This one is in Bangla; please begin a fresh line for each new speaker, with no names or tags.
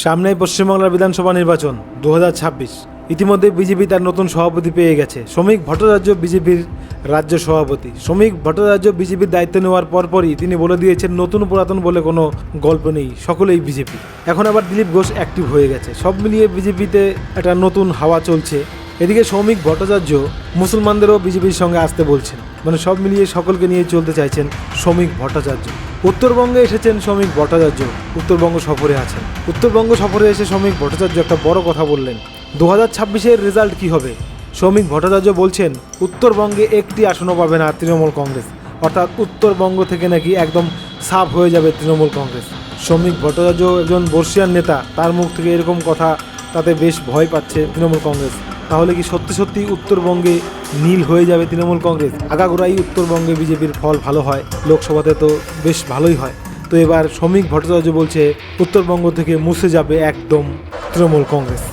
সামনেই পশ্চিমবাংলার বিধানসভা নির্বাচন দু হাজার ছাব্বিশ। ইতিমধ্যে বিজেপি তার নতুন সভাপতি পেয়ে গেছে। শ্রমিক ভট্টাচার্য বিজেপির রাজ্য সভাপতি। শ্রমিক ভট্টাচার্য বিজেপির দায়িত্ব নেওয়ার পরপরই তিনি বলে দিয়েছেন, নতুন পুরাতন বলে কোনো গল্প নেই। সকলেই বিজেপি। এখন আবার দিলীপ ঘোষ অ্যাক্টিভ হয়ে গেছে। সব মিলিয়ে বিজেপিতে একটা নতুন হাওয়া চলছে। এদিকে শ্রমিক ভট্টাচার্য মুসলমানদেরও বিজেপির সঙ্গে আসতে বলছেন। মানে সব মিলিয়ে সকলকে নিয়ে চলতে চাইছেন শ্রমিক ভট্টাচার্য। উত্তরবঙ্গে এসেছেন শ্রমিক ভট্টাচার্য। উত্তরবঙ্গ সফরে আছেন। উত্তরবঙ্গ সফরে এসে শ্রমিক ভট্টাচার্য একটা বড় কথা বললেন। দু হাজার ছাব্বিশের রেজাল্ট কী হবে? শ্রমিক ভট্টাচার্য বলছেন, উত্তরবঙ্গে একটি আসনও পাবে না তৃণমূল কংগ্রেস। অর্থাৎ উত্তরবঙ্গ থেকে নাকি একদম সাফ হয়ে যাবে তৃণমূল কংগ্রেস। শ্রমিক ভট্টাচার্য একজন বর্ষিয়ান নেতা, তার মুখ থেকে এরকম কথা তাতে বেশ ভয় পাচ্ছে তৃণমূল কংগ্রেস। তাহলে কি সত্যি সত্যি উত্তরবঙ্গে নীল হয়ে যাবে তৃণমূল কংগ্রেস? আগাগোড়াই উত্তরবঙ্গে বিজেপির ফল ভালো হয়, লোকসভাতে তো বেশ ভালোই হয়। তো এবার শ্রমিক ভট্টাচার্য বলছে, উত্তরবঙ্গ থেকে মুছে যাবে একদম তৃণমূল কংগ্রেস।